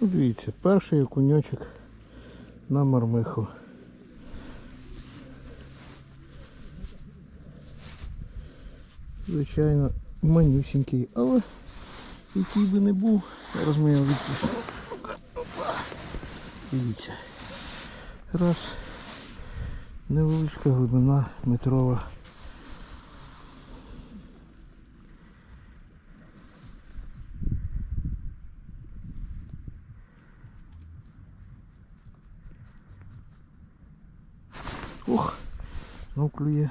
Ну, дивіться, перший окуньочок на мармиху. Звичайно, манюсінький, але який би не був, зараз ми його. Дивіться. Раз. Невеличка глибина метрова. Ох, ну клює.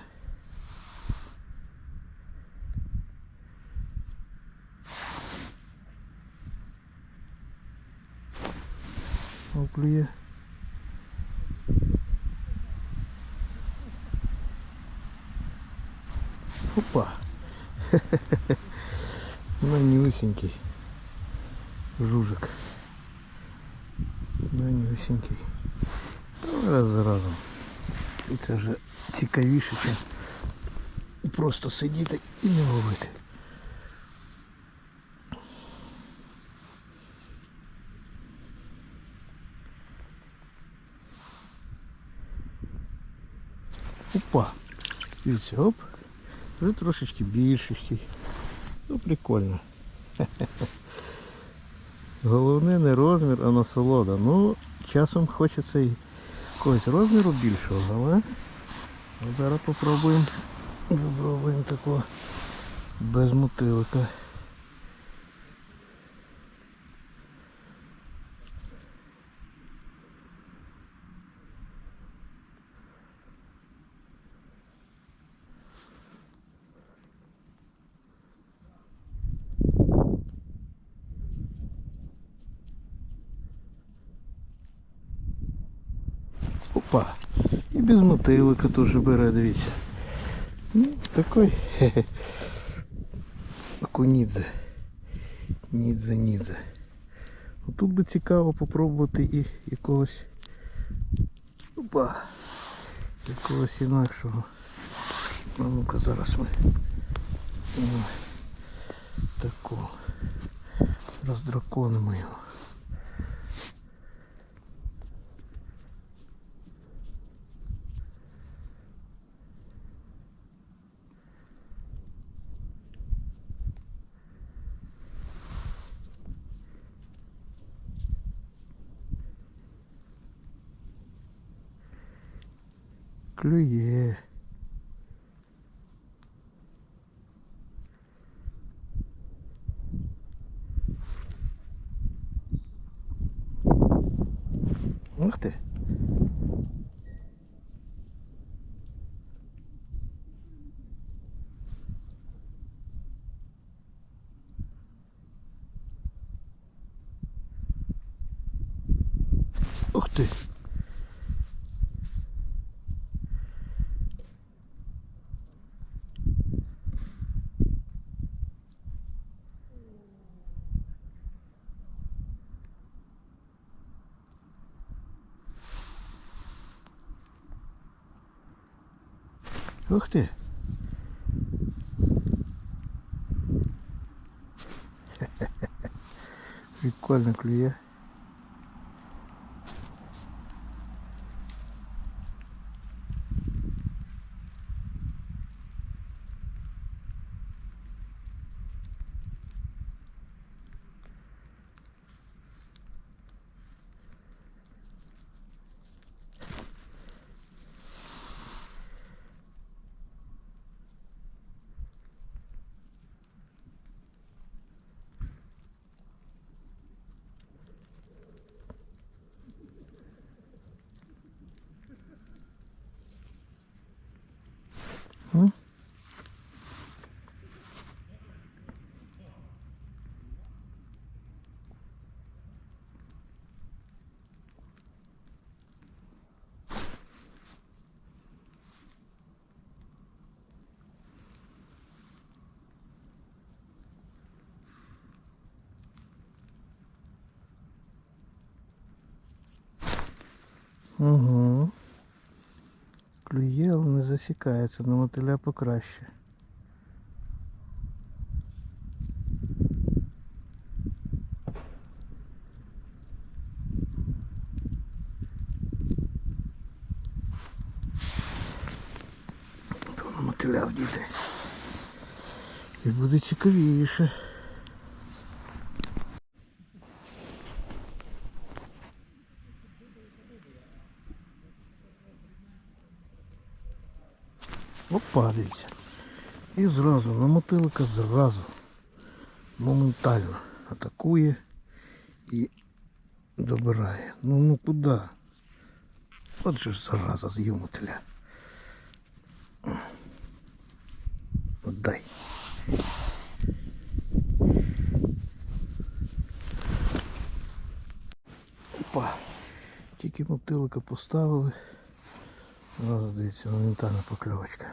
Клює. Опа. Манюсенький. Жужик. Манюсенький. Раз за разом. І це вже цікавіше, ніж просто сидіти і не ловити. Опа. Дивіться, оп. Вже трошечки більший. Ну прикольно. Головне не розмір, а насолода. Ну, часом хочеться і якогось розміру більшого, але зараз попробуємо. Попробуємо такого без мотилика. Опа. І без мотилика теж бере, дивіться. Ну, такой хе-хе. Окунідзе. Нідзе, нідзе. Тут би цікаво попробувати і якогось. Опа. Якогось інакшого. А ну-ка зараз ми. Такого. Роздраконимо його. Клює. Ух ти. Ух ти. Ух ти. Прикольно клює. Угу. Клює, але не засікається, на мотиля покраще. Мотиля вдіти. І буде цікавіше. Опа. І зразу на мотилика зразу моментально атакує і добирає. Ну ну куди? От же ж зараза з'їв мотиля. Отдай. Опа. Тільки мотилика поставили. Зразу дивіться, моментальна покльовочка.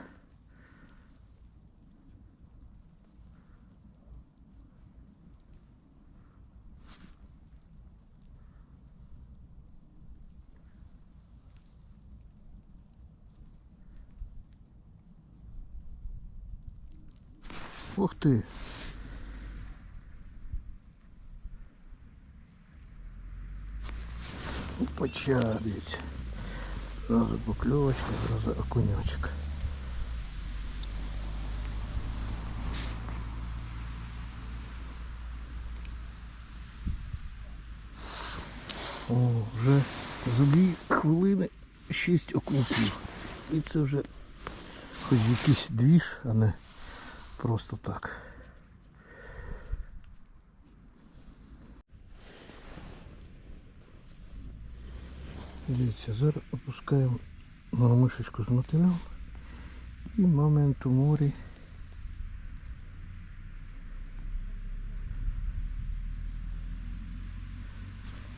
Ух ти! Опача, дивіться. Зразу покльовочка, зразу окуньочок. О, вже за дві хвилини шість окунців. І це вже хоч якийсь двіж, а не просто так. Дивіться, зараз опускаємо мормишечку з мотилем і момент у морі.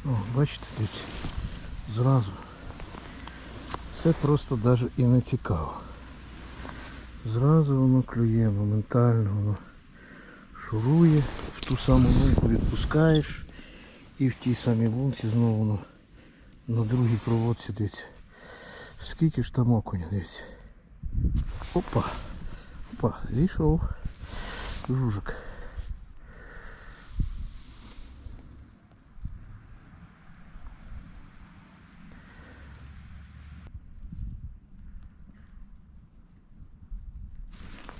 О, бачите, дивіться, зразу. Це просто навіть і не цікаво. Зразу воно клює, моментально воно шурує, в ту саму лунку відпускаєш і в тій самій лунці знову воно на другій провод сидить. Скільки ж там окуня десь. Опа. Опа, зійшов. Жужик.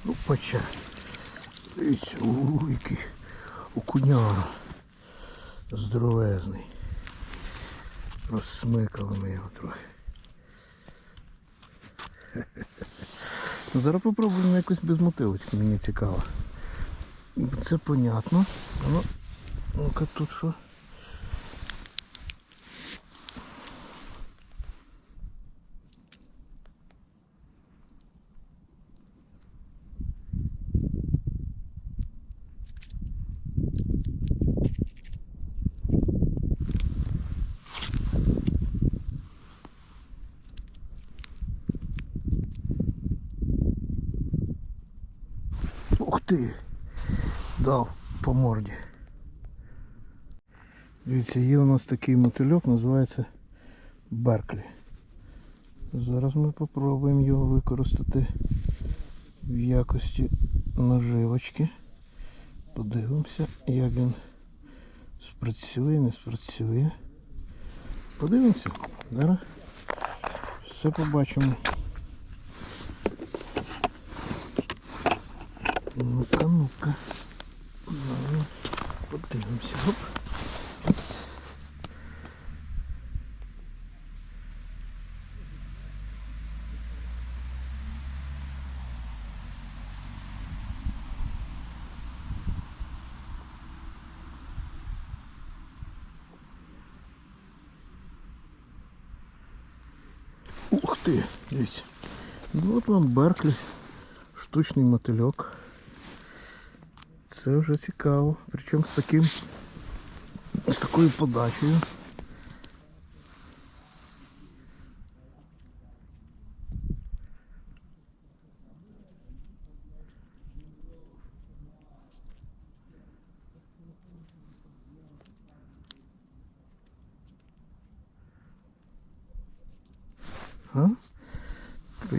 Опача. Дивіться, у, який окуняра. Здоровезний. Розсмикали ми його трохи. Ну, зараз попробуємо якось без мотилочки, мені цікаво. Це понятно. Ну, ну-ка тут що? Ух ти! Дав по морді. Дивіться, є у нас такий мотильок, називається Берклі. Зараз ми спробуємо його використати в якості наживочки. Подивимося, як він спрацює, не спрацює. Подивимося. Зараз все побачимо. Ну-ка, ну-ка. Подивимося. Оп. Ух ти, дивіться. Ну от вам Берклі, штучний мотильок. Це вже цікаво. Причому з таким з такою подачею. А? То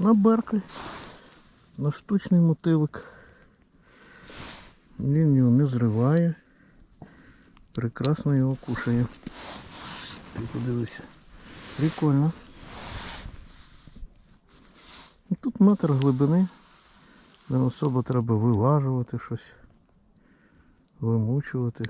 На берклі. На штучний мотилик. Він його не зриває. Прекрасно його кушає. Ти подивися. Прикольно. Тут метр глибини. Не особо треба виважувати щось. Вимучувати.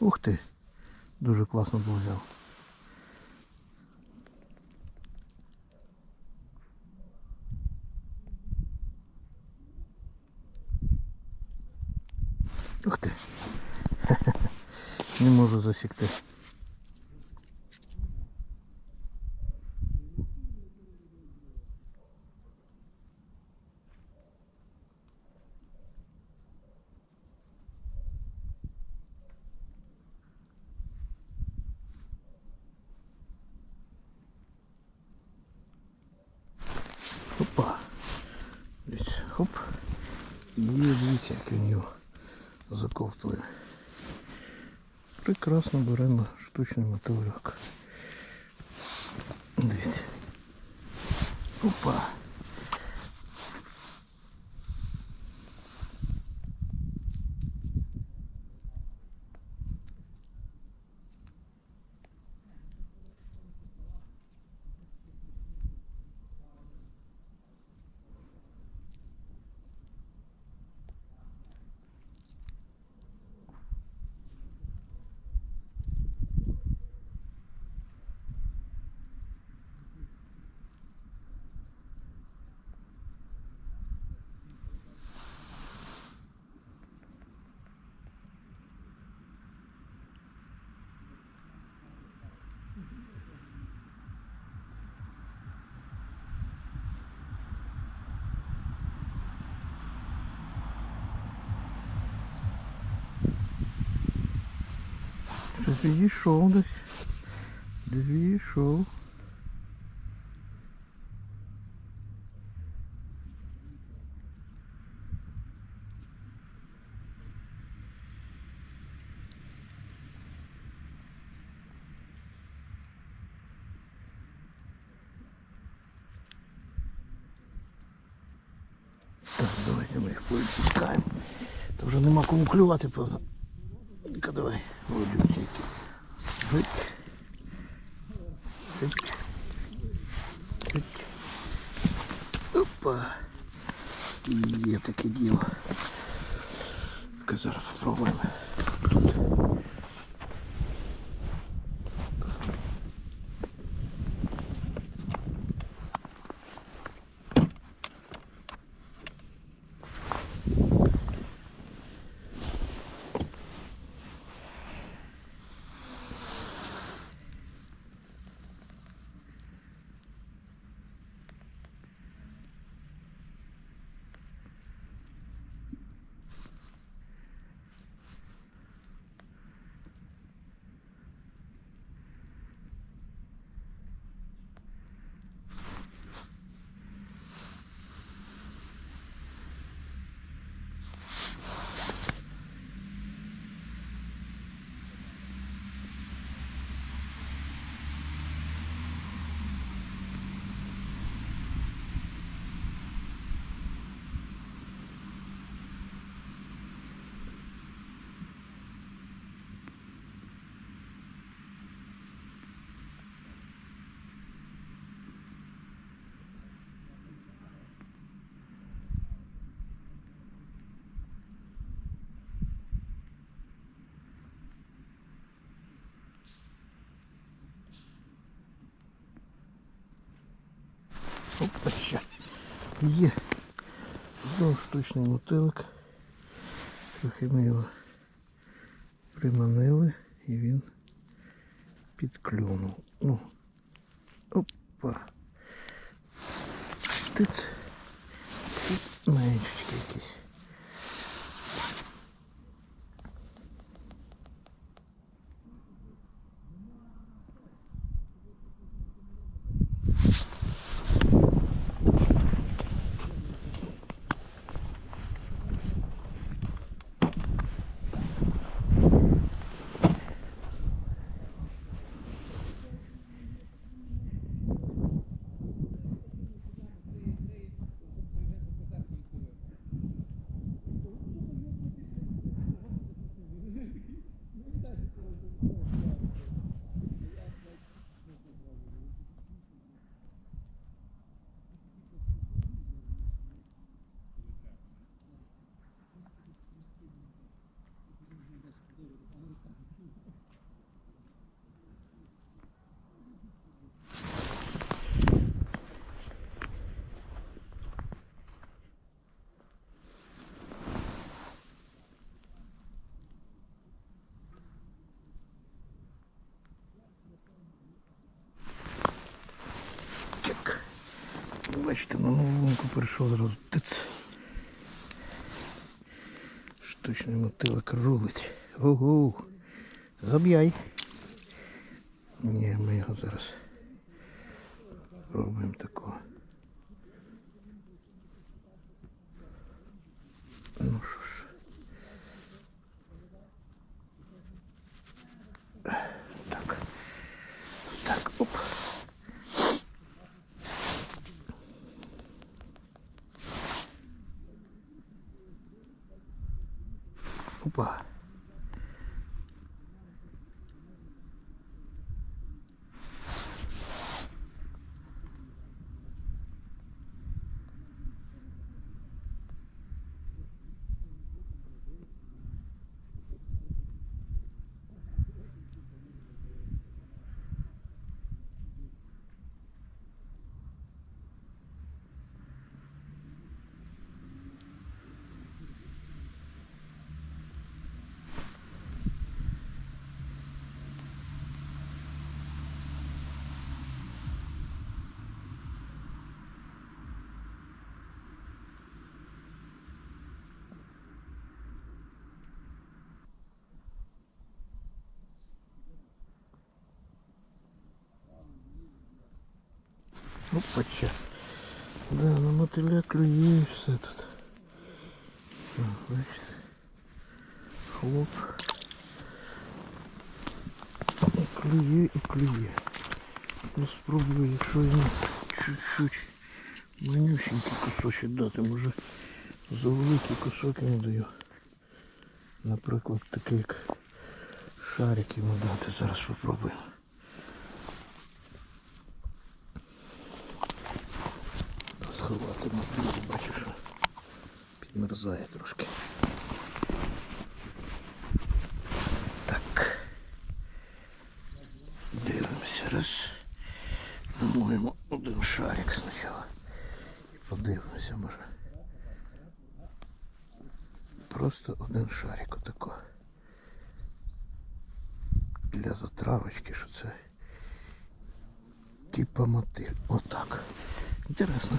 Ух ти! Дуже класно був взяв. Ух ти. Не можу засікти. Опа. Дивіться, хоп. І дивіться, як він його заковтує. Прекрасно бере на штучний мотовляк. Дивіться. Опа. Підійшов десь. Підійшов. Так, давайте ми їх повідпускаємо. То вже нема кому клювати, певно. Ну-ка давай, водючки. Гик. Гик. Гик. Опа. Є таке діло. Ну-ка зараз попробуємо. Опа, ще. Є. Знову штучний мотилик. Трохи ми його приманили і він підклюнув. Ну. Опа. Тиць. Тут меншечки якісь. Бачите, на нову лунку перейшов зразу. Штучний мотилок рулить. Ого. Заб'яй. Ні, ми його зараз робимо такого. Ну що ж. Опа. Опача. Да, на мотиля клює все тут. Бачите. Хлоп. І клює і клює. Ну спробую, якщо йому чуть-чуть манюсенький кусочок дати, може за великий кусок не даю. Наприклад, такий як шарик йому дати. Зараз спробуємо. Бачу, підмерзає трошки. Так. Дивимося раз. Намуємо один шарик спочатку. І подивимося, може. Просто один шарик отако. Для затравочки, що це типа мотиль. Отак. Інтересно.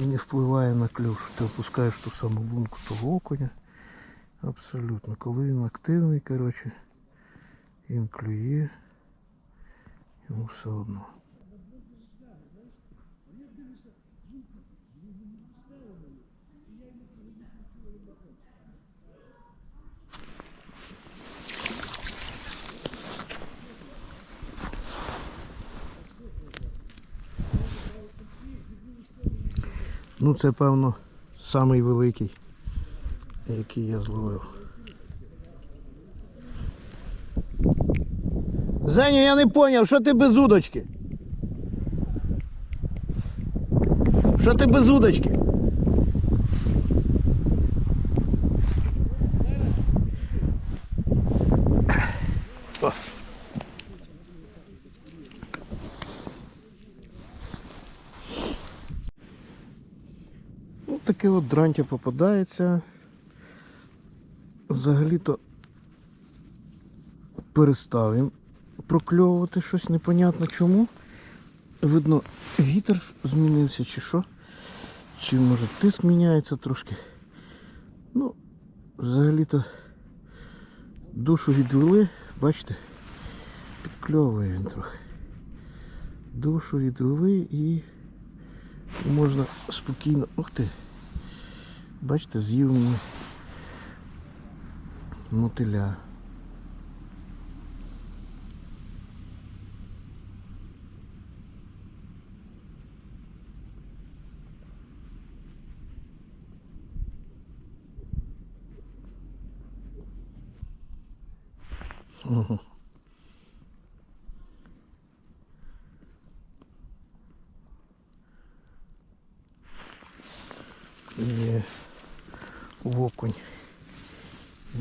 І не впливає на клюв, ти опускаєш ту саму лунку того окуня. Абсолютно. Коли він активний, коротше, він клює, йому все одно. Ну це певно самий великий, який я зловив. Зеня, я не зрозумів, що ти без удочки? Що ти без удочки? О. Ну, дрантя попадається. Взагалі-то перестав він прокльовувати щось непонятно чому. Видно, вітер змінився чи що. Чи може тиск міняється трошки. Ну, взагалі-то душу відвели, бачите, підкльовує він трохи. Душу відвели і можна спокійно... Ух ти! Бачите, з'їв мені мотиля. Угу. Yeah. Є окунь.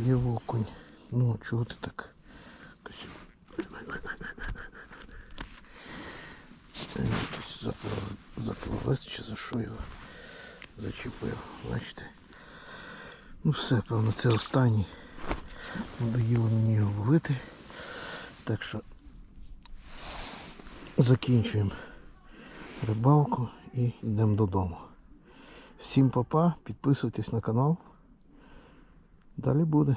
Є окунь. Ну, чого ти так? Заплавець чи за що його зачепив, бачите? Ну все, певно, це останній. Надоїло мені його ловити. Так що закінчуємо рибалку і йдемо додому. Всім папа, підписуйтесь на канал. Далі буде.